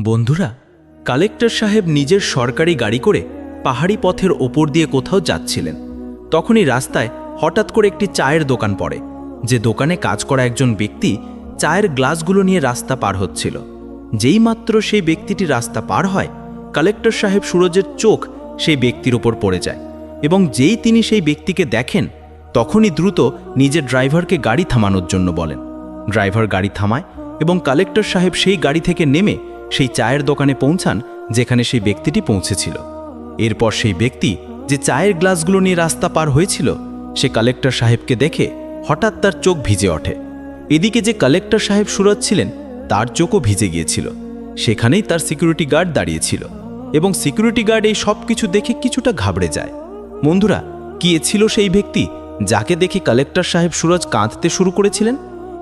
বন্ধুরা, কালেক্টর সাহেব নিজের সরকারি গাড়ি করে পাহাড়ি পথের ওপর দিয়ে কোথাও যাচ্ছিলেন। তখনই রাস্তায় হঠাৎ করে একটি চায়ের দোকান পড়ে, যে দোকানে কাজ করা একজন ব্যক্তি চায়ের গ্লাসগুলো নিয়ে রাস্তা পার হচ্ছিল। যেই মাত্র সেই ব্যক্তিটি রাস্তা পার হয়, কালেক্টর সাহেব সুরজের চোখ সেই ব্যক্তির ওপর পড়ে যায় এবং যেই তিনি সেই ব্যক্তিকে দেখেন, তখনই দ্রুত নিজের ড্রাইভারকে গাড়ি থামানোর জন্য বলেন। ড্রাইভার গাড়ি থামায় এবং কালেক্টর সাহেব সেই গাড়ি থেকে নেমে সেই চায়ের দোকানে পৌঁছান যেখানে সেই ব্যক্তিটি পৌঁছেছিল। এরপর সেই ব্যক্তি যে চায়ের গ্লাসগুলো নিয়ে রাস্তা পার হয়েছিল, সে কালেক্টর সাহেবকে দেখে হঠাৎ তার চোখ ভিজে ওঠে। এদিকে যে কালেক্টর সাহেব সুরজ ছিলেন, তার চোখও ভিজে গিয়েছিল। সেখানেই তার সিকিউরিটি গার্ড দাঁড়িয়েছিল এবং সিকিউরিটি গার্ড এই সব কিছু দেখে কিছুটা ঘাবড়ে যায়। বন্ধুরা, কি ছিল সেই ব্যক্তি যাকে দেখে কালেক্টর সাহেব সুরজ কাঁদতে শুরু করেছিলেন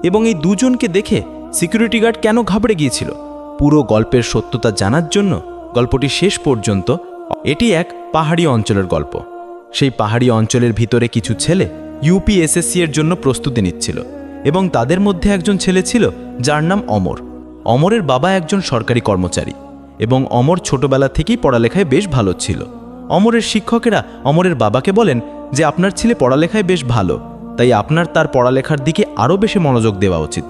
এবং এই দুজনকে দেখে সিকিউরিটি গার্ড কেন ঘাবড়ে গিয়েছিল? পুরো গল্পের সত্যতা জানার জন্য গল্পটি শেষ পর্যন্ত এটি এক পাহাড়ি অঞ্চলের গল্প। সেই পাহাড়ি অঞ্চলের ভিতরে কিছু ছেলে ইউপিএসএসসি এর জন্য প্রস্তুতি নিচ্ছিল এবং তাদের মধ্যে একজন ছেলে ছিল যার নাম অমর। অমরের বাবা একজন সরকারি কর্মচারী এবং অমর ছোটবেলা থেকেই পড়ালেখায় বেশ ভালো ছিল। অমরের শিক্ষকেরা অমরের বাবাকে বলেন যে, আপনার ছেলে পড়ালেখায় বেশ ভালো, তাই আপনার তার পড়ালেখার দিকে আরও বেশি মনোযোগ দেওয়া উচিত।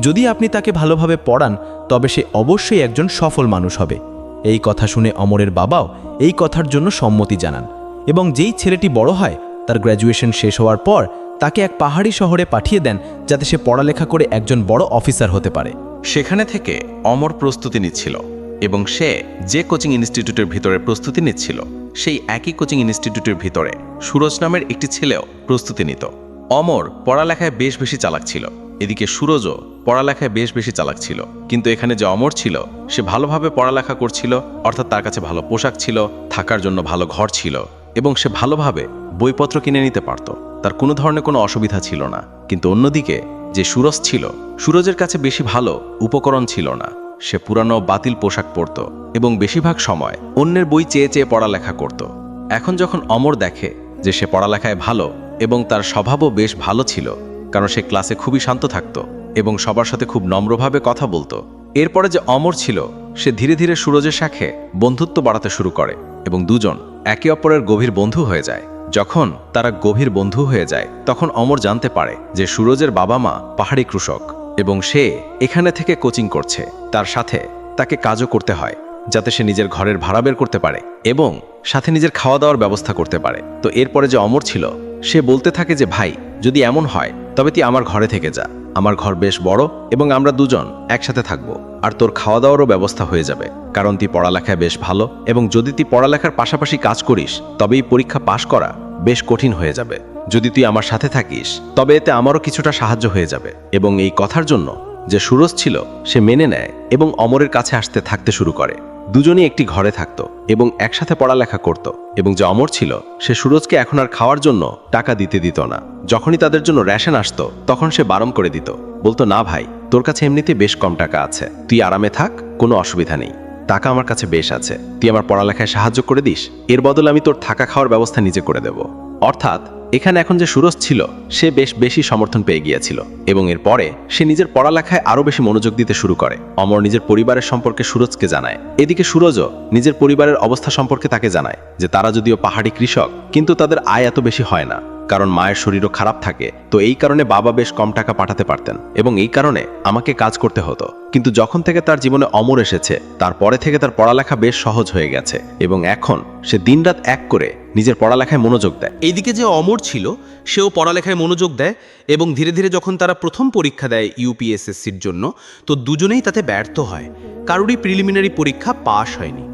যদি আপনি তাকে ভালোভাবে পড়ান তবে সে অবশ্যই একজন সফল মানুষ হবে। এই কথা শুনে অমরের বাবাও এই কথার জন্য সম্মতি জানান এবং যেই ছেলেটি বড় হয়, তার গ্র্যাজুয়েশন শেষ হওয়ার পর তাকে এক পাহাড়ি শহরে পাঠিয়ে দেন যাতে সে পড়ালেখা করে একজন বড় অফিসার হতে পারে। সেখানে থেকে অমর প্রস্তুতি নিচ্ছিল এবং সে যে কোচিং ইনস্টিটিউটের ভিতরে প্রস্তুতি নিচ্ছিল, সেই একই কোচিং ইনস্টিটিউটের ভিতরে সুরজ নামের একটি ছেলেও প্রস্তুতি নিত। অমর পড়ালেখায় বেশ বেশি চালাক ছিল। এদিকে সুরজও পড়ালেখায় বেশ বেশি চালাক ছিল। কিন্তু এখানে যে অমর ছিল, সে ভালোভাবে পড়ালেখা করছিল, অর্থাৎ তার কাছে ভালো পোশাক ছিল, থাকার জন্য ভালো ঘর ছিল এবং সে ভালোভাবে বইপত্র কিনে নিতে পারত। তার কোনো ধরনের কোনো অসুবিধা ছিল না। কিন্তু অন্যদিকে যে সুরজ ছিল, সুরজের কাছে বেশি ভালো উপকরণ ছিল না। সে পুরানো বাতিল পোশাক পরত এবং বেশিরভাগ সময় অন্যের বই চেয়ে চেয়ে পড়ালেখা করত। এখন যখন অমর দেখে যে সে পড়ালেখায় ভালো এবং তার স্বভাবও বেশ ভালো ছিল কারণ সে ক্লাসে খুবই শান্ত থাকত এবং সবার সাথে খুব নম্রভাবে কথা বলতো। এরপরে যে অমর ছিল, সে ধীরে ধীরে সুরজের সাথে বন্ধুত্ব বাড়াতে শুরু করে এবং দুজন একে অপরের গভীর বন্ধু হয়ে যায়। যখন তারা গভীর বন্ধু হয়ে যায়, তখন অমর জানতে পারে যে সুরজের বাবা মা পাহাড়ি কৃষক এবং সে এখানে থেকে কোচিং করছে। তার সাথে তাকে কাজও করতে হয়, যাতে সে নিজের ঘরের ভাড়া বের করতে পারে এবং সাথে নিজের খাওয়া দাওয়ার ব্যবস্থা করতে পারে। তো এরপরে যে অমর ছিল, সে বলতে থাকে যে, ভাই, যদি এমন হয় তবে তুই আমার ঘরে থেকে যা। আমার ঘর বেশ বড় এবং আমরা দুজন একসাথে থাকব। আর তোর খাওয়া দাওয়ারও ব্যবস্থা হয়ে যাবে। কারণ তুই পড়ালেখায় বেশ ভালো এবং যদি তুই পড়ালেখার পাশাপাশি কাজ করিস তবে এই পরীক্ষা পাশ করা বেশ কঠিন হয়ে যাবে। যদি তুই আমার সাথে থাকিস, তবে এতে আমারও কিছুটা সাহায্য হয়ে যাবে এবং এই কথার জন্য যে সুরজ ছিল, সে মেনে নেয় এবং অমরের কাছে আসতে থাকতে শুরু করে। দুজনই একটি ঘরে থাকত এবং একসাথে পড়ালেখা করত এবং যে অমর ছিল, সে সুরজকে এখন আর খাওয়ার জন্য টাকা দিতে দিত না। যখনই তাদের জন্য রেশন আসতো, তখন সে বারণ করে দিত, বলতো, না ভাই, তোর কাছে এমনিতে বেশ কম টাকা আছে, তুই আরামে থাক, কোনো অসুবিধা নেই। টাকা আমার কাছে বেশ আছে, তুই আমার পড়ালেখায় সাহায্য করে দিস, এর বদলে আমি তোর থাকা খাওয়ার ব্যবস্থা নিজে করে দেব। অর্থাৎ এখানে এখন যে সুরজ ছিল, সে বেশ বেশি সমর্থন পেয়ে গিয়েছিল এবং এরপরে সে নিজের পড়ালেখায় আরও বেশি মনোযোগ দিতে শুরু করে। অমর নিজের পরিবারের সম্পর্কে সুরজকে জানায়। এদিকে সুরজও নিজের পরিবারের অবস্থা সম্পর্কে তাকে জানায় যে তারা যদিও পাহাড়ি কৃষক, কিন্তু তাদের আয় এত বেশি হয় না। কারণ মায়ের শরীরও খারাপ থাকে। তো এই কারণে বাবা বেশ কম টাকা পাঠাতে পারতেন এবং এই কারণে আমাকে কাজ করতে হতো। কিন্তু যখন থেকে তার জীবনে অমর এসেছে, তারপরে থেকে তার পড়ালেখা বেশ সহজ হয়ে গেছে এবং এখন সে দিনরাত এক করে নিজের পড়ালেখায় মনোযোগ দেয়। এইদিকে যে অমর ছিল, সেও পড়ালেখায় মনোযোগ দেয় এবং ধীরে ধীরে যখন তারা প্রথম পরীক্ষা দেয় ইউপিএসএসসির জন্য, তো দুজনেই তাতে ব্যর্থ হয়। কারোরই প্রিলিমিনারি পরীক্ষা পাশ হয়নি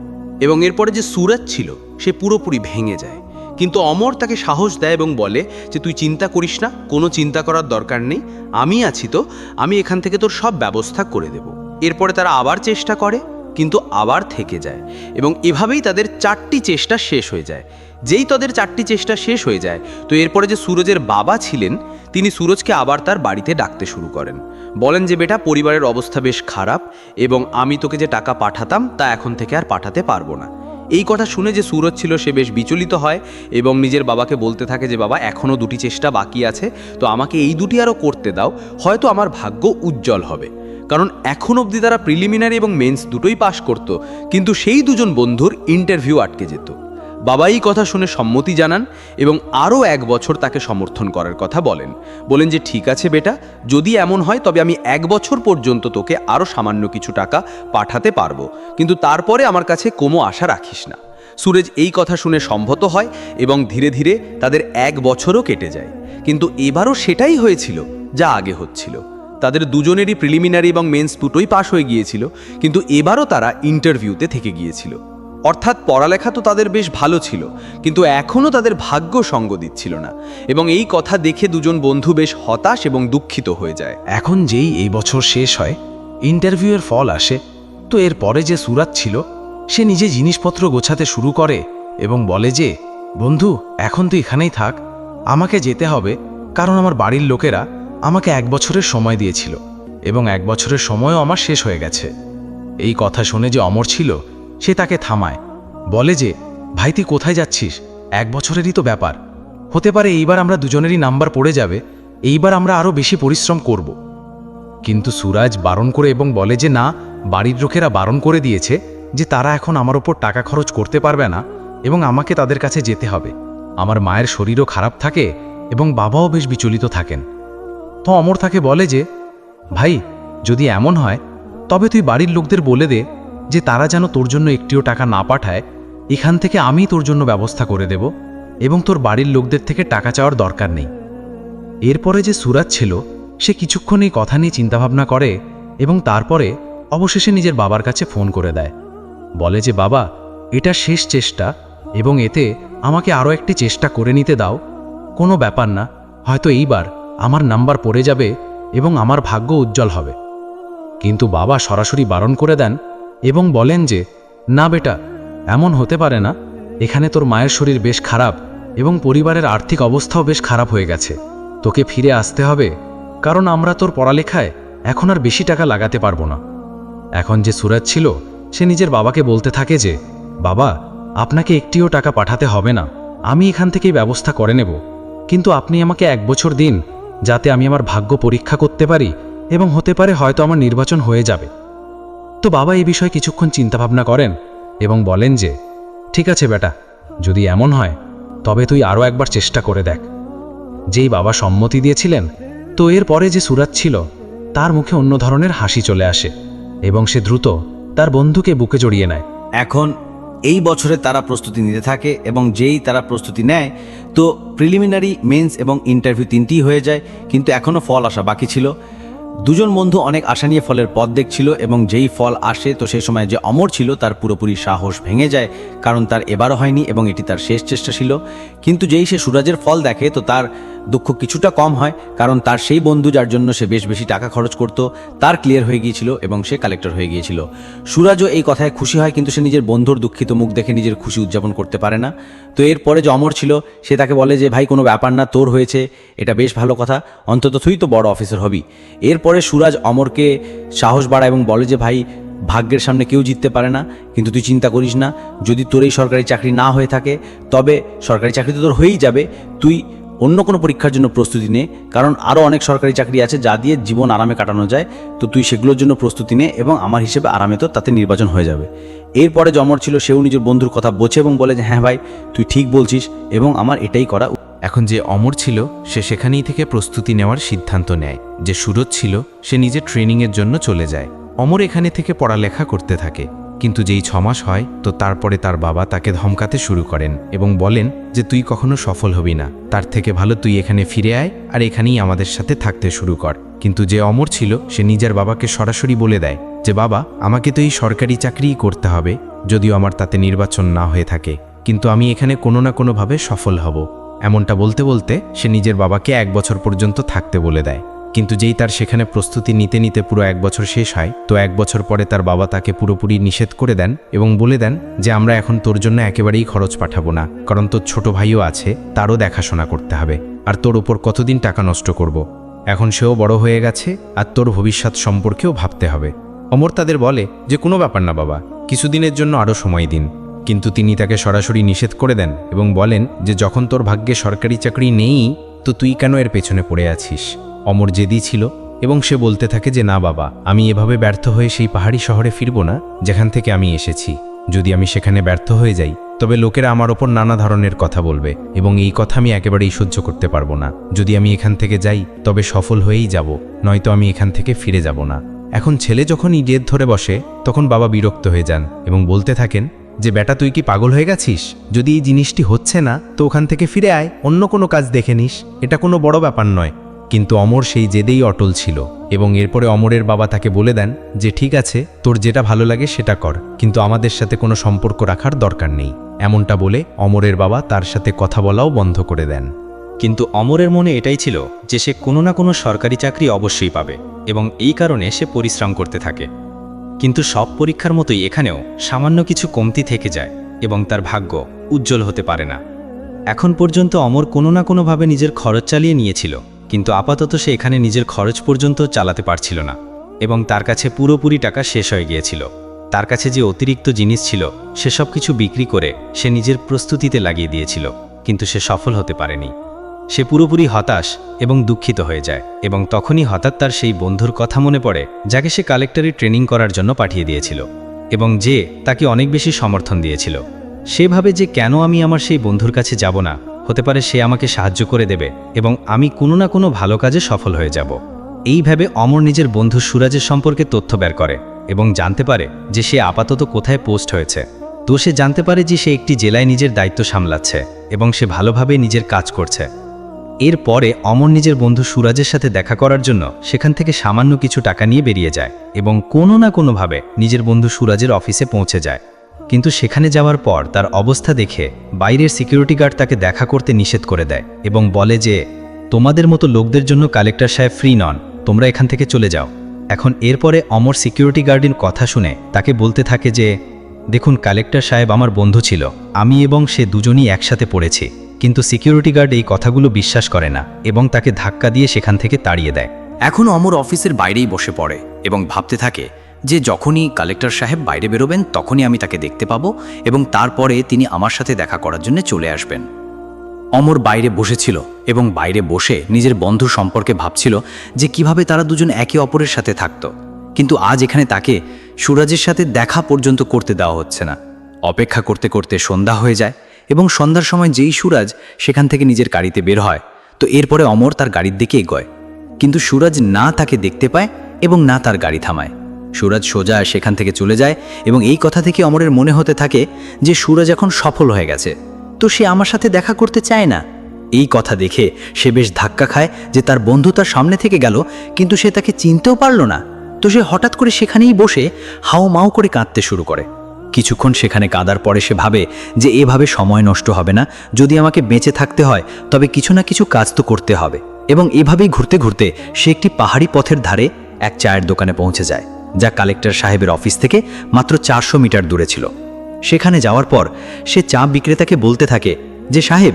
এবং এরপরে যে সুরজ ছিল, সে পুরোপুরি ভেঙে যায়। কিন্তু অমর তাকে সাহস দেয় এবং বলে যে, তুই চিন্তা করিস না, কোনো চিন্তা করার দরকার নেই। আমি আছি তো, আমি এখান থেকে তোর সব ব্যবস্থা করে দেব। এরপরে তারা আবার চেষ্টা করে, কিন্তু আবার থেকে যায় এবং এভাবেই তাদের চারটি চেষ্টা শেষ হয়ে যায়। যেই তাদের চারটি চেষ্টা শেষ হয়ে যায়, তো এরপরে যে সুরজের বাবা ছিলেন, তিনি সুরজকে আবার তার বাড়িতে ডাকতে শুরু করেন। বলেন যে, বেটা, পরিবারের অবস্থা বেশ খারাপ এবং আমি তোকে যে টাকা পাঠাতাম, তা এখন থেকে আর পাঠাতে পারব না। এই কথা শুনে যে সুরজ ছিল, সে বেশ বিচলিত হয় এবং নিজের বাবাকে বলতে থাকে যে, বাবা এখনও দুটি চেষ্টা বাকি আছে, তো আমাকে এই দুটি আরও করতে দাও, হয়তো আমার ভাগ্য উজ্জ্বল হবে। কারণ এখন অবধি তারা প্রিলিমিনারি এবং মেন্স দুটোই পাশ করত, কিন্তু সেই দুজন বন্ধুর ইন্টারভিউ আটকে যেত। বাবা এই কথা শুনে সম্মতি জানান এবং আরও এক বছর তাকে সমর্থন করার কথা বলেন। বলেন যে, ঠিক আছে বেটা, যদি এমন হয় তবে আমি এক বছর পর্যন্ত তোকে আরও সামান্য কিছু টাকা পাঠাতে পারব, কিন্তু তারপরে আমার কাছে কোনো আশা রাখিস না। সুরেজ এই কথা শুনে সম্ভত হয় এবং ধীরে ধীরে তাদের এক বছরও কেটে যায়। কিন্তু এবারও সেটাই হয়েছিল যা আগে হচ্ছিল। তাদের দুজনেরই প্রিলিমিনারি এবং মেন্স দুটোই পাশ হয়ে গিয়েছিল, কিন্তু এবারও তারা ইন্টারভিউতে থেকে গিয়েছিল। অর্থাৎ পড়ালেখা তো তাদের বেশ ভালো ছিল, কিন্তু এখনও তাদের ভাগ্য সঙ্গ দিচ্ছিল না এবং এই কথা দেখে দুজন বন্ধু বেশ হতাশ এবং দুঃখিত হয়ে যায়। এখন যেই এই বছর শেষ হয়, ইন্টারভিউয়ের ফল আসে, তো এর পরে যে সুরাত ছিল, সে নিজে জিনিসপত্র গোছাতে শুরু করে এবং বলে যে, বন্ধু, এখন তো এখানেই থাক, আমাকে যেতে হবে, কারণ আমার বাড়ির লোকেরা আমাকে এক বছরের সময় দিয়েছিল এবং এক বছরের সময়ও আমার শেষ হয়ে গেছে। এই কথা শুনে যে অমর ছিল সে তাকে থামায়। বলে যে, ভাই, তুই কোথায় যাচ্ছিস? এক বছরেরই তো ব্যাপার। হতে পারে এইবার আমরা দুজনেরই নাম্বার পড়ে যাবে, এইবার আমরা আরও বেশি পরিশ্রম করব। কিন্তু সুরাজ বারণ করে এবং বলে যে, না, বাড়ির লোকেরা বারণ করে দিয়েছে যে, তারা এখন আমার ওপর টাকা খরচ করতে পারবে না এবং আমাকে তাদের কাছে যেতে হবে। আমার মায়ের শরীরও খারাপ থাকে এবং বাবাও বেশ বিচলিত থাকেন। তো অমর তাকে বলে যে, ভাই, যদি এমন হয়, তবে তুই বাড়ির লোকদের বলে দে যে তারা যেন তোর জন্য একটিও টাকা না পাঠায়, এখান থেকে আমি তোর জন্য ব্যবস্থা করে দেব এবং তোর বাড়ির লোকদের থেকে টাকা চাওয়ার দরকার নেই। এরপরে যে সুরাজ ছিল, সে কিছুক্ষণ এই কথা নিয়ে চিন্তাভাবনা করে এবং তারপরে অবশেষে নিজের বাবার কাছে ফোন করে দেয়। বলে যে, বাবা, এটা শেষ চেষ্টা এবং এতে আমাকে আরও একটি চেষ্টা করে নিতে দাও। কোনো ব্যাপার না, হয়তো এইবার আমার নাম্বার পড়ে যাবে এবং আমার ভাগ্য উজ্জ্বল হবে। কিন্তু বাবা সরাসরি বারণ করে দেন এবং বলেন যে, না বেটা, এমন হতে পারে না। এখানে তোর মায়ের শরীর বেশ খারাপ এবং পরিবারের আর্থিক অবস্থাও বেশ খারাপ হয়ে গেছে। তোকে ফিরে আসতে হবে, কারণ আমরা তোর পড়ালেখায় এখন আর বেশি টাকা লাগাতে পারব না। এখন যে সুরাজ ছিল, সে নিজের বাবাকে বলতে থাকে যে, বাবা, আপনাকে একটিও টাকা পাঠাতে হবে না। আমি এখান থেকেই ব্যবস্থা করে নেব। কিন্তু আপনি আমাকে এক বছর দিন, যাতে আমি আমার ভাগ্য পরীক্ষা করতে পারি এবং হতে পারে হয়তো আমার নির্বাচন হয়ে যাবে। তো বাবা এই বিষয়ে কিছুক্ষণ চিন্তাভাবনা করেন এবং বলেন যে, ঠিক আছে বেটা, যদি এমন হয়, তবে তুই আরও একবার চেষ্টা করে দেখ। যেই বাবা সম্মতি দিয়েছিলেন, তো এর পরে যে সুরাত ছিল, তার মুখে অন্য ধরনের হাসি চলে আসে এবং সে দ্রুত তার বন্ধুকে বুকে জড়িয়ে নেয়। এখন এই বছরে তারা প্রস্তুতি নিতে থাকে এবং যেই তারা প্রস্তুতি নেয়, তো প্রিলিমিনারি, মেন্স এবং ইন্টারভিউ তিনটিই হয়ে যায়, কিন্তু এখনও ফল আসা বাকি ছিল। দুজন বন্ধু অনেক আশা নিয়ে ফলের পথ দেখছিল এবং যেই ফল আসে তো সেই সময় যে অমর ছিল তার পুরোপুরি সাহস ভেঙে যায়, কারণ তার এবারও হয়নি এবং এটি তার শেষ চেষ্টা ছিল। কিন্তু যেই সে সুরাজের ফল দেখে তো তার দুঃখ কিছুটা কম হয়, কারণ তার সেই বন্ধু যার জন্য সে বেশ বেশি টাকা খরচ করত, তার ক্লিয়ার হয়ে গিয়েছিল এবং সে কালেক্টর হয়ে গিয়েছিল। সুরাজও এই কথায় খুশি হয়, কিন্তু সে নিজের বন্ধুর দুঃখিত মুখ দেখে নিজের খুশি উদযাপন করতে পারে না। তো এরপরে যে অমর ছিল, সে তাকে বলে যে, ভাই, কোনো ব্যাপার না, তোর হয়েছে, এটা বেশ ভালো কথা, অন্তত তুই তো বড় অফিসার হবি। এরপরে সুরাজ অমরকে সাহস বাড়ায় এবং বলে যে, ভাই, ভাগ্যের সামনে কেউ জিততে পারে না, কিন্তু তুই চিন্তা করিস না, যদি তোর এই সরকারি চাকরি না হয়ে থাকে, তবে সরকারি চাকরি তো তোর হয়েই যাবে, তুই অন্য কোনো পরীক্ষার জন্য প্রস্তুতি নে, কারণ আরও অনেক সরকারি চাকরি আছে যা দিয়ে জীবন আরামে কাটানো যায়। তো তুই সেগুলোর জন্য প্রস্তুতি নে এবং আমার হিসেবে আরামে তো তাতে নির্বাচন হয়ে যাবে। এরপরে জমর ছিল, সেও নিজের বন্ধুর কথা বোঝে এবং বলে যে হ্যাঁ ভাই, তুই ঠিক বলছিস এবং আমার এটাই করা এখন যে অমর ছিল, সে সেখানেই থেকে প্রস্তুতি নেওয়ার সিদ্ধান্ত নেয়। যে সুরজ ছিল, সে নিজের ট্রেনিংয়ের জন্য চলে যায়। অমর এখানে থেকে পড়ালেখা করতে থাকে। কিন্তু যেই ছমাস হয়, তো তারপরে তার বাবা তাকে ধমকাতে শুরু করেন এবং বলেন যে, তুই কখনো সফল হবি না। তার থেকে ভালো তুই এখানে ফিরে আয় আর এখানেই আমাদের সাথে থাকতে শুরু কর। কিন্তু যে অমর ছিল, সে নিজের বাবাকে সরাসরি বলে দেয় যে, বাবা, আমাকে তো এই সরকারি চাকরিই করতে হবে, যদিও আমার তাতে নির্বাচন না হয়ে থাকে। কিন্তু আমি এখানে কোনো না কোনোভাবে সফল হব। এমনটা বলতে বলতে সে নিজের বাবাকে এক বছর পর্যন্ত থাকতে বলে দেয়। কিন্তু যেই তার সেখানে প্রস্তুতি নিতে নিতে পুরো এক বছর শেষ হয়, তো এক বছর পরে তার বাবা তাকে পুরোপুরি নিষেধ করে দেন এবং বলে দেন যে, আমরা এখন তোর জন্য একেবারেই খরচ পাঠাবো না, কারণ তোর ছোট ভাইও আছে, তারও দেখাশোনা করতে হবে, আর তোর ওপর কতদিন টাকা নষ্ট করব। এখন সেও বড় হয়ে গেছে, আর তোর ভবিষ্যৎ সম্পর্কেও ভাবতে হবে। অমর তাদের বলে, যে, কোনো ব্যাপার না বাবা, কিছুদিনের জন্য আরও সময় দিন। কিন্তু তিনি তাকে সরাসরি নিষেধ করে দেন এবং বলেন যে, যখন তোর ভাগ্যে সরকারি চাকরি নেই, তো তুই কেন এর পেছনে পড়ে আছিস? অমর জেদি ছিল এবং সে বলতে থাকে যে, না বাবা, আমি এভাবে ব্যর্থ হয়ে সেই পাহাড়ি শহরে ফিরব না, যেখান থেকে আমি এসেছি। যদি আমি সেখানে ব্যর্থ হয়ে যাই, তবে লোকেরা আমার ওপর নানা ধরনের কথা বলবে এবং এই কথা আমি একেবারেই সহ্য করতে পারব না। যদি আমি এখান থেকে যাই, তবে সফল হয়েই যাব, নয়তো আমি এখান থেকে ফিরে যাব না। এখন ছেলে যখনই জেদ ধরে বসে, তখন বাবা বিরক্ত হয়ে যান এবং বলতে থাকেন, যে, বেটা, তুই কি পাগল হয়ে গেছিস? যদি এই জিনিসটি হচ্ছে না, তো ওখান থেকে ফিরে আয়, অন্য কোনো কাজ দেখে নিস। এটা কোনো বড় ব্যাপার নয়। কিন্তু অমর সেই জেদেই অটল ছিল এবং এরপরে অমরের বাবা তাকে বলে দেন যে, ঠিক আছে, তোর যেটা ভালো লাগে সেটা কর, কিন্তু আমাদের সাথে কোনো সম্পর্ক রাখার দরকার নেই। এমনটা বলে অমরের বাবা তার সাথে কথা বলাও বন্ধ করে দেন। কিন্তু অমরের মনে এটাই ছিল যে, সে কোনো না কোনো সরকারি চাকরি অবশ্যই পাবে এবং এই কারণে সে পরিশ্রম করতে থাকে। কিন্তু সব পরীক্ষার মতোই এখানেও সামান্য কিছু কমতি থেকে যায় এবং তার ভাগ্য উজ্জ্বল হতে পারে না। এখন পর্যন্ত অমর কোনো না কোনোভাবে নিজের খরচ চালিয়ে নিয়েছিল। কিন্তু আপাতত সে এখানে নিজের খরচ পর্যন্ত চালাতে পারছিল না, এবং তার কাছে পুরোপুরি টাকা শেষ হয়ে গিয়েছিল। তার কাছে যে অতিরিক্ত জিনিস ছিল সেসব কিছু বিক্রি করে সে নিজের প্রস্তুতিতে লাগিয়ে দিয়েছিল, কিন্তু সে সফল হতে পারেনি। সে পুরোপুরি হতাশ এবং দুঃখিত হয়ে যায়, এবং তখনই হঠাৎ তার সেই বন্ধুর কথা মনে পড়ে, যাকে সে কালেক্টরি ট্রেনিং করার জন্য পাঠিয়ে দিয়েছিল, এবং যে তাকে অনেক বেশি সমর্থন দিয়েছিল। সেভাবে যে কেন আমি আমার সেই বন্ধুর কাছে যাব না হতে পারে সে আমাকে সাহায্য করে দেবে এবং আমি কোনো না কোনো ভালো কাজে সফল হয়ে যাব। এইভাবে অমর নিজের বন্ধু সুরাজের সম্পর্কে তথ্য বের করে এবং জানতে পারে যে সে আপাতত কোথায় পোস্ট হয়েছে। তো সে জানতে পারে যে সে একটি জেলায় নিজের দায়িত্ব সামলাচ্ছে এবং সে ভালোভাবে নিজের কাজ করছে। এরপরে অমর নিজের বন্ধু সুরাজের সাথে দেখা করার জন্য সেখান থেকে সামান্য কিছু টাকা নিয়ে বেরিয়ে যায় এবং কোনো না কোনোভাবে নিজের বন্ধু সুরাজের অফিসে পৌঁছে যায়। কিন্তু সেখানে যাওয়ার পর তার অবস্থা দেখে বাইরের সিকিউরিটি গার্ড তাকে দেখা করতে নিষেধ করে দেয় এবং বলে যে, তোমাদের মতো লোকদের জন্য কালেক্টর সাহেব ফ্রি নন, তোমরা এখান থেকে চলে যাও। এখন এরপরে অমর সিকিউরিটি গার্ডের কথা শুনে তাকে বলতে থাকে যে, দেখুন, কালেক্টর সাহেব আমার বন্ধু ছিল, আমি এবং সে দুজনই একসাথে পড়েছি, কিন্তু সিকিউরিটি গার্ড এই কথাগুলো বিশ্বাস করে না এবং তাকে ধাক্কা দিয়ে সেখান থেকে তাড়িয়ে দেয়। এখন অমর অফিসের বাইরেই বসে পড়ে এবং ভাবতে থাকে যে যখনই কালেক্টর সাহেব বাইরে বেরোবেন, তখনই আমি তাকে দেখতে পাবো এবং তারপরে তিনি আমার সাথে দেখা করার জন্য চলে আসবেন। অমর বাইরে বসেছিল এবং বাইরে বসে নিজের বন্ধু সম্পর্কে ভাবছিল যে কীভাবে তারা দুজন একে অপরের সাথে থাকত। কিন্তু আজ এখানে তাকে সুরাজের সাথে দেখা পর্যন্ত করতে দেওয়া হচ্ছে না। অপেক্ষা করতে করতে সন্ধ্যা হয়ে যায় এবং সন্ধ্যার সময় যেই সুরাজ সেখান থেকে নিজের গাড়িতে বের হয়, তো এরপরে অমর তার গাড়ির দিকে এগোয়। কিন্তু সুরাজ না তাকে দেখতে পায় এবং না তার গাড়ি থামায়। সুরাজ সোজা সেখান থেকে চলে যায় এবং এই কথা থেকে অমরের মনে হতে থাকে যে সুরাজ এখন সফল হয়ে গেছে। তো সে আমার সাথে দেখা করতে চায় না। এই কথা দেখে সে বেশ ধাক্কা খায় যে তার বন্ধু তার সামনে থেকে গেল, কিন্তু সে তাকে চিনতেও পারল না। তো সে হঠাৎ করে সেখানেই বসে হাও মাও করে কাঁদতে শুরু করে। কিছুক্ষণ সেখানে কাদার পরে সে ভাবে যে এভাবে সময় নষ্ট হবে না, যদি আমাকে বেঁচে থাকতে হয়, তবে কিছু না কিছু কাজ তো করতে হবে। এবং এভাবেই ঘুরতে ঘুরতে সে একটি পাহাড়ি পথের ধারে এক চায়ের দোকানে পৌঁছে যায়। যা কালেক্টর সাহেবের অফিস থেকে মাত্র চারশো মিটার দূরে ছিল। সেখানে যাওয়ার পর সে চা বিক্রেতাকে বলতে থাকে যে, সাহেব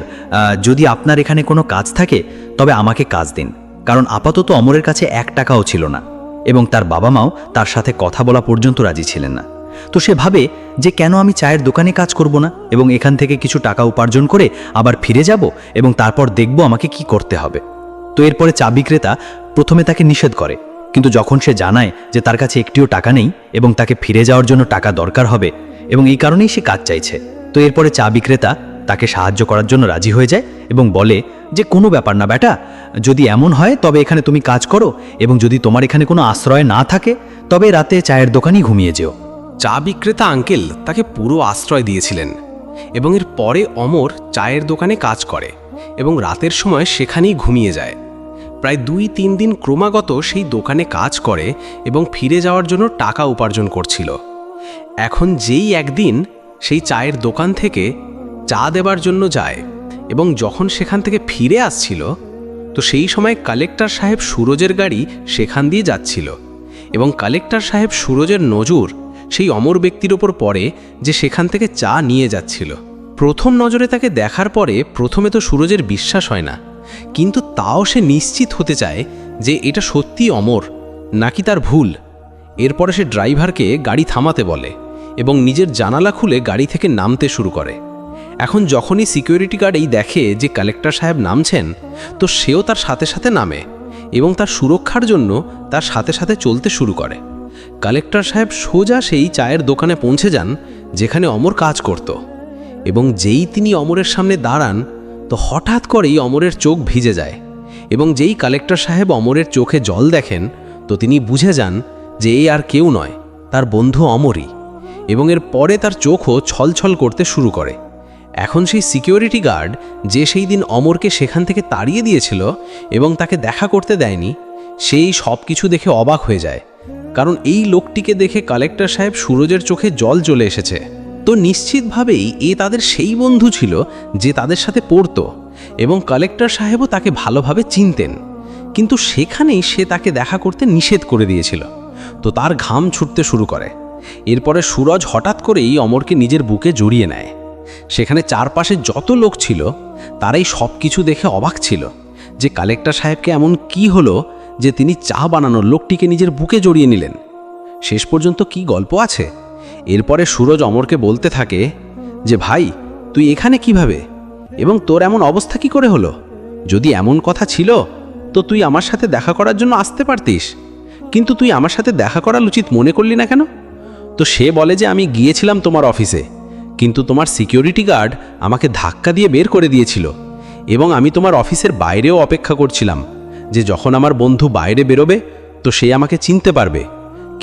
যদি আপনার এখানে কোনো কাজ থাকে, তবে আমাকে কাজ দিন। কারণ আপাতত অমরের কাছে এক টাকাও ছিল না এবং তার বাবা মাও তার সাথে কথা বলা পর্যন্ত রাজি ছিলেন না। তো সে ভাবে যে, কেন আমি চায়ের দোকানে কাজ করব না এবং এখান থেকে কিছু টাকা উপার্জন করে আবার ফিরে যাব এবং তারপর দেখব আমাকে কি করতে হবে? তো এরপরে চা বিক্রেতা প্রথমে তাকে নিষেধ করে কিন্তু যখন সে জানায় যে তার কাছে একটিও টাকা নেই এবং তাকে ফিরে যাওয়ার জন্য টাকা দরকার হবে এবং এই কারণেই সে কাজ চাইছে, তো এরপরে চা বিক্রেতা তাকে সাহায্য করার জন্য রাজি হয়ে যায় এবং বলে যে, কোনো ব্যাপার না বেটা, যদি এমন হয় তবে এখানে তুমি কাজ করো এবং যদি তোমার এখানে কোনো আশ্রয় না থাকে তবে রাতে চায়ের দোকানেই ঘুমিয়ে যেও। চা বিক্রেতা আঙ্কেল তাকে পুরো আশ্রয় দিয়েছিলেন এবং এর পরে অমর চায়ের দোকানে কাজ করে এবং রাতের সময় সেখানেই ঘুমিয়ে যায়। প্রায় দুই তিন দিন ক্রমাগত সেই দোকানে কাজ করে এবং ফিরে যাওয়ার জন্য টাকা উপার্জন করছিল। এখন যেই একদিন সেই চায়ের দোকান থেকে চা দেবার জন্য যায় এবং যখন সেখান থেকে ফিরে আসছিল, তো সেই সময় কালেক্টর সাহেব সুরজের গাড়ি সেখান দিয়ে যাচ্ছিল এবং কালেক্টর সাহেব সুরজের নজর সেই অমর ব্যক্তির ওপর পড়ে যে সেখান থেকে চা নিয়ে যাচ্ছিল। প্রথম নজরে তাকে দেখার পরে প্রথমে তো সুরজের বিশ্বাস হয় না। কিন্তু তাও সে নিশ্চিত হতে চায় যে এটা সত্যি অমর, নাকি তার ভুল। এরপরে সে ড্রাইভারকে গাড়ি থামাতে বলে এবং নিজের জানালা খুলে গাড়ি থেকে নামতে শুরু করে। এখন যখনই সিকিউরিটি গার্ড এই দেখে যে কালেক্টর সাহেব নামছেন, তো সেও তার সাথে সাথে নামে এবং তার সুরক্ষার জন্য তার সাথে সাথে চলতে শুরু করে। কালেক্টর সাহেব সোজা সেই চায়ের দোকানে পৌঁছে যান, যেখানে অমর কাজ করত এবং যেই তিনি অমরের সামনে দাঁড়ান তো হঠাৎ করেই অমরের চোখ ভিজে যায় এবং যেই কালেক্টর সাহেব অমরের চোখে জল দেখেন, তো তিনি বুঝে যান যে এই আর কেউ নয়, তার বন্ধু অমরই এবং এর পরে তার চোখও ছলছল করতে শুরু করে। এখন সেই সিকিউরিটি গার্ড যে সেই দিন অমরকে সেখান থেকে তাড়িয়ে দিয়েছিল এবং তাকে দেখা করতে দেয়নি, সেই সব কিছু দেখে অবাক হয়ে যায়, কারণ এই লোকটিকে দেখে কালেক্টর সাহেব সুরজের চোখে জল চলে এসেছে। তো নিশ্চিতভাবেই এ তাদের সেই বন্ধু ছিল যে তাদের সাথে পড়তো এবং কালেক্টর সাহেবও তাকে ভালোভাবে চিনতেন। কিন্তু সেখানেই সে তাকে দেখা করতে নিষেধ করে দিয়েছিল। তো তার ঘাম ছুটতে শুরু করে। এরপরে সুরজ হঠাৎ করেই অমরকে নিজের বুকে জড়িয়ে নেয়। সেখানে চারপাশে যত লোক ছিল, তারাই সব কিছু দেখে অবাক ছিল যে কালেক্টর সাহেবকে এমন কি হলো যে তিনি চা বানানোর লোকটিকে নিজের বুকে জড়িয়ে নিলেন। শেষ পর্যন্ত কি গল্প আছে? এরপরে সুরজ অমরকে বলতে থাকে যে, ভাই, তুই এখানে কীভাবে? এবং তোর এমন অবস্থা কি করে হলো? যদি এমন কথা ছিল, তো তুই আমার সাথে দেখা করার জন্য আসতে পারতিস। কিন্তু তুই আমার সাথে দেখা করার উচিত মনে করলি না কেন? তো সে বলে যে, আমি গিয়েছিলাম তোমার অফিসে, কিন্তু তোমার সিকিউরিটি গার্ড আমাকে ধাক্কা দিয়ে বের করে দিয়েছিল এবং আমি তোমার অফিসের বাইরেও অপেক্ষা করছিলাম যে, যখন আমার বন্ধু বাইরে বেরোবে, তো সে আমাকে চিনতে পারবে।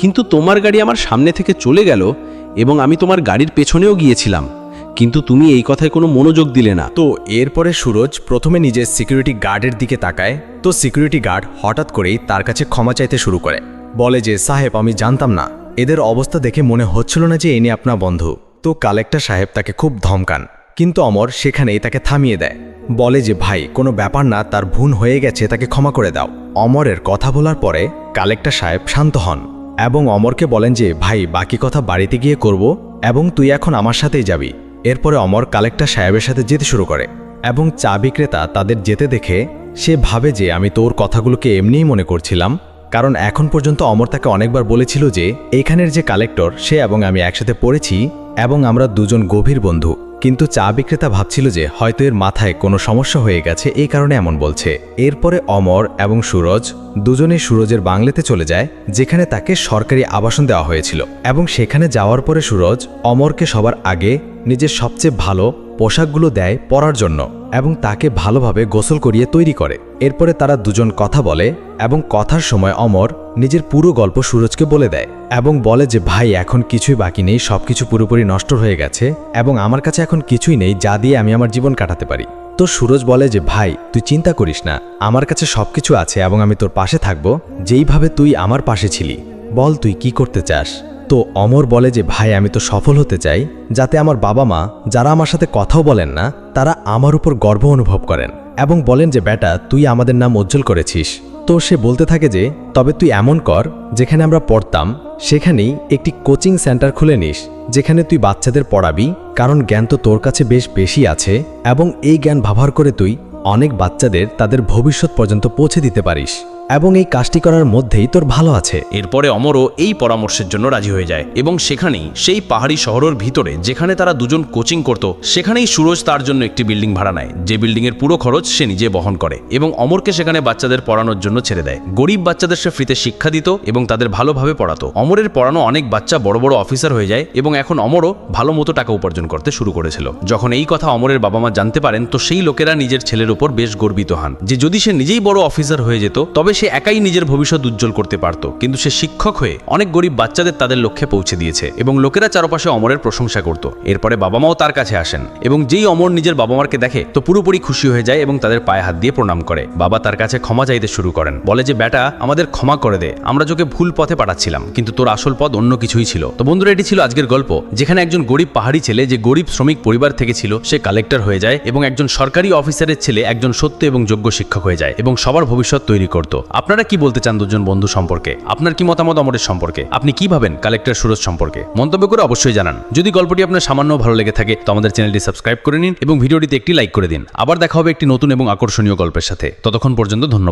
কিন্তু তোমার গাড়ি আমার সামনে থেকে চলে গেল এবং আমি তোমার গাড়ির পেছনেও গিয়েছিলাম। কিন্তু তুমি এই কথায় কোনো মনোযোগ দিলে না। তো এরপরে সুরজ প্রথমে নিজের সিকিউরিটি গার্ডের দিকে তাকায়। তো সিকিউরিটি গার্ড হঠাৎ করেই তার কাছে ক্ষমা চাইতে শুরু করে। বলে যে, সাহেব, আমি জানতাম না। এদের অবস্থা দেখে মনে হচ্ছিল না যে এনে আপনার বন্ধু। তো কালেক্টর সাহেব তাকে খুব ধমকান। কিন্তু অমর সেখানেই তাকে থামিয়ে দেয়। বলে যে, ভাই, কোনো ব্যাপার না, তার ভুল হয়ে গেছে, তাকে ক্ষমা করে দাও। অমরের কথা বলার পরে কালেক্টর সাহেব শান্ত হন। এবং অমরকে বলেন যে, ভাই, বাকি কথা বাড়িতে গিয়ে করব এবং তুই এখন আমার সাথেই যাবি। এরপরে অমর কালেক্টর সাহেবের সাথে যেতে শুরু করে এবং চা বিক্রেতা তাদের যেতে দেখে সে ভাবে যে, আমি তোর কথাগুলোকে এমনিই মনে করছিলাম, কারণ এখন পর্যন্ত অমর তাকে অনেকবার বলেছিল যে, এইখানের যে কালেক্টর, সে এবং আমি একসাথে পড়েছি এবং আমরা দুজন গভীর বন্ধু। কিন্তু চা বিক্রেতা ভাবছিল যে, হয়তো এর মাথায় কোনো সমস্যা হয়ে গেছে, এই কারণে এমন বলছে। এরপরে অমর এবং সুরজ দুজনে সুরজের বাংলাতে চলে যায়, যেখানে তাকে সরকারি আবাসন দেওয়া হয়েছিল। এবং সেখানে যাওয়ার পরে সুরজ অমরকে সবার আগে নিজের সবচেয়ে ভালো পোশাকগুলো দেয় পরার জন্য এবং তাকে ভালোভাবে গোসল করিয়ে তৈরি করে। এরপরে তারা দুজন কথা বলে এবং কথার সময় অমর নিজের পুরো গল্প সুরজকে বলে দেয় এবং বলে যে, ভাই, এখন কিছুই বাকি নেই, সবকিছু পুরোপুরি নষ্ট হয়ে গেছে এবং আমার কাছে এখন কিছুই নেই, যা দিয়ে আমি আমার জীবন কাটাতে পারি। তো সুরজ বলে যে, ভাই, তুই চিন্তা করিস না। আমার কাছে সব কিছু আছে এবং আমি তোর পাশে থাকব। যেইভাবে তুই আমার পাশে ছিলি, বল তুই কি করতে চাস? তো অমর বলে যে, ভাই, আমি তো সফল হতে চাই। যাতে আমার বাবা মা, যারা আমার সাথে কথাও বলেন না, তারা আমার উপর গর্ব অনুভব করেন এবং বলেন যে, বেটা, তুই আমাদের নাম উজ্জ্বল করেছিস। তো সে বলতে থাকে যে, তবে তুই এমন কর, যেখানে আমরা পড়তাম, সেখানেই একটি কোচিং সেন্টার খুলে নিস, যেখানে তুই বাচ্চাদের পড়াবি, কারণ জ্ঞান তো তোর কাছে বেশ বেশি আছে, এবং এই জ্ঞান ব্যবহার করে তুই অনেক বাচ্চাদের তাদের ভবিষ্যৎ পর্যন্ত পৌঁছে দিতে পারিস। এবং এই কাজটি করার মধ্যেই তোর ভালো আছে। এরপরে অমরও এই পরামর্শের জন্য রাজি হয়ে যায় এবং সেখানেই সেই পাহাড়ি শহরের ভিতরে যেখানে তারা দুজন কোচিং করত, সেখানেই সুরজ তার জন্য একটি বিল্ডিং ভাড়া নেয়, যে বিল্ডিং এর পুরো খরচ সে নিজে বহন করে এবং অমরকে সেখানে বাচ্চাদের পড়ানোর জন্য ছেড়ে দেয়। গরিব বাচ্চাদের সে ফ্রিতে শিক্ষা দিত এবং তাদের ভালোভাবে পড়াতো। অমরের পড়ানো অনেক বাচ্চা বড় বড় অফিসার হয়ে যায় এবং এখন অমরও ভালো মতো টাকা উপার্জন করতে শুরু করেছিল। যখন এই কথা অমরের বাবা মা জানতে পারেন, তো সেই লোকেরা নিজের ছেলের উপর বেশ গর্বিত হন, যে যদি সে নিজেই বড় অফিসার হয়ে যেত, তবে সে একাই নিজের ভবিষ্যৎ উজ্জ্বল করতে পারত, কিন্তু সে শিক্ষক হয়ে অনেক গরিব বাচ্চাদের তাদের লক্ষ্যে পৌঁছে দিয়েছে এবং লোকেরা চারপাশে অমরের প্রশংসা করত। এরপরে বাবা মাও তার কাছে আসেন এবং যেই অমর নিজের বাবা মাকে দেখে, তো পুরোপুরি খুশি হয়ে যায় এবং তাদের পায়ে হাত দিয়ে প্রণাম করে। বাবা তার কাছে ক্ষমা চাইতে শুরু করেন, বলে যে, বেটা, আমাদের ক্ষমা করে দে, আমরা তোকে ভুল পথে পাঠাচ্ছিলাম, কিন্তু তোর আসল পথ অন্য কিছুই ছিল। তো বন্ধুরা, এটি ছিল আজকের গল্প, যেখানে একজন গরিব পাহাড়ি ছেলে, যে গরিব শ্রমিক পরিবার থেকে ছিল, সে কালেক্টর হয়ে যায় এবং একজন সরকারি অফিসারের ছেলে একজন সত্য এবং যোগ্য শিক্ষক হয়ে যায় এবং সবার ভবিষ্যৎ তৈরি করত। আপনারা কি বলতে চান দুজন বন্ধু সম্পর্কে? আপনার কি মতামত অমরের সম্পর্কে? আপনি কি ভাবেন কালেক্টর সুরজ সম্পর্কে? মন্তব্য করে অবশ্যই জানান। যদি গল্পটি আপনার সামান্য ভালো লেগে থাকে, তো আমাদের চ্যানেলটি সাবস্ক্রাইব করে নিন এবং ভিডিওটিতে একটি লাইক করে দিন। আবার দেখা হবে একটি নতুন এবং আকর্ষণীয় গল্পের সাথে। ততক্ষণ পর্যন্ত ধন্যবাদ।